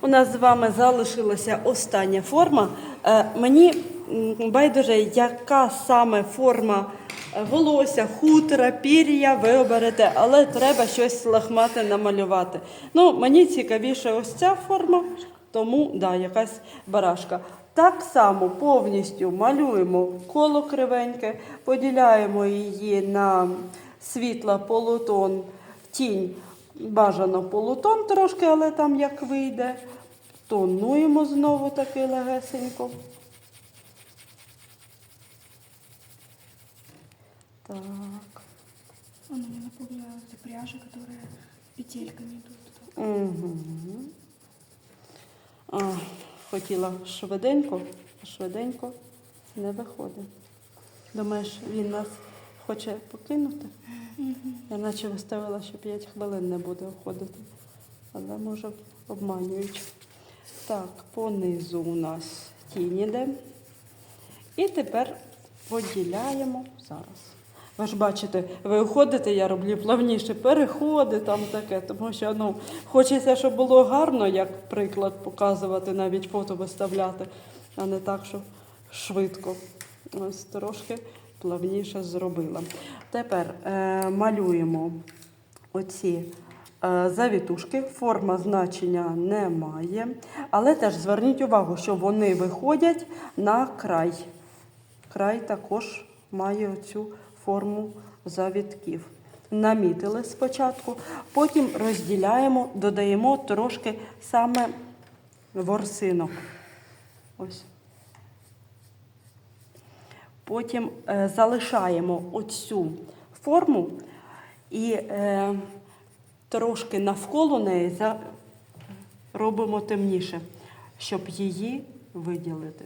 У нас з вами залишилася остання форма. Е, Мені байдуже, яка саме форма е, волосся, хутра, пір'я ви оберете, але треба щось лахмате намалювати. Ну, мені цікавіше ось ця форма, тому да, якась барашка. Так само повністю малюємо коло кривеньке, поділяємо її на світла, полутон, тінь. Бажано полутон трошки, але там як вийде. Тонуємо знову таки легесенько. Так. Она мне напомнила вот эта пряжа, которая петельками идут. Угу. А, хотіла швиденько, а швиденько не виходить. Думаєш, він нас хоче покинути? Я наче виставила, що 5 хвилин не буде уходити. Але може обманюють. Так, понизу у нас тінь іде. І тепер поділяємо зараз. Ви ж бачите, ви уходите, я роблю плавніше переходи, там таке, тому що ну, хочеться, щоб було гарно, як приклад показувати, навіть фото виставляти, а не так, що швидко. Ось трошки плавніше зробила. Тепер е, малюємо оці е, завітушки. Форма значення немає. Але теж зверніть увагу, що вони виходять на край. Край також має цю форму завітків. Намітили спочатку, потім розділяємо, додаємо трошки саме ворсинок. Ось. Потім е, залишаємо оцю форму і е, трошки навколо неї за, робимо темніше, щоб її виділити.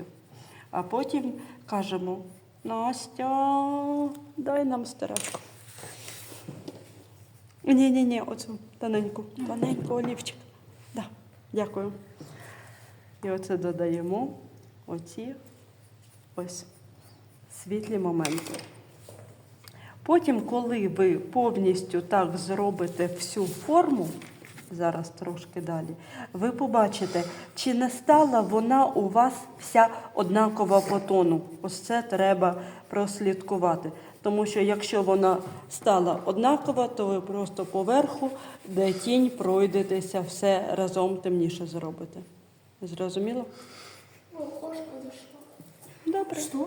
А потім кажемо: Настя, дай нам стирачку. Ні, ні, ні, оцю тоненьку, тоненьку олівчик. Да, дякую. І оце додаємо оці ось світлі моменти. Потім, коли ви повністю так зробите всю форму, зараз трошки далі, ви побачите, чи не стала вона у вас вся однакова по тону. Ось це треба прослідкувати. Тому що якщо вона стала однакова, то ви просто поверху, де тінь пройдетеся, все разом темніше зробите. Зрозуміло? О, кошка зашла. Добре. Что?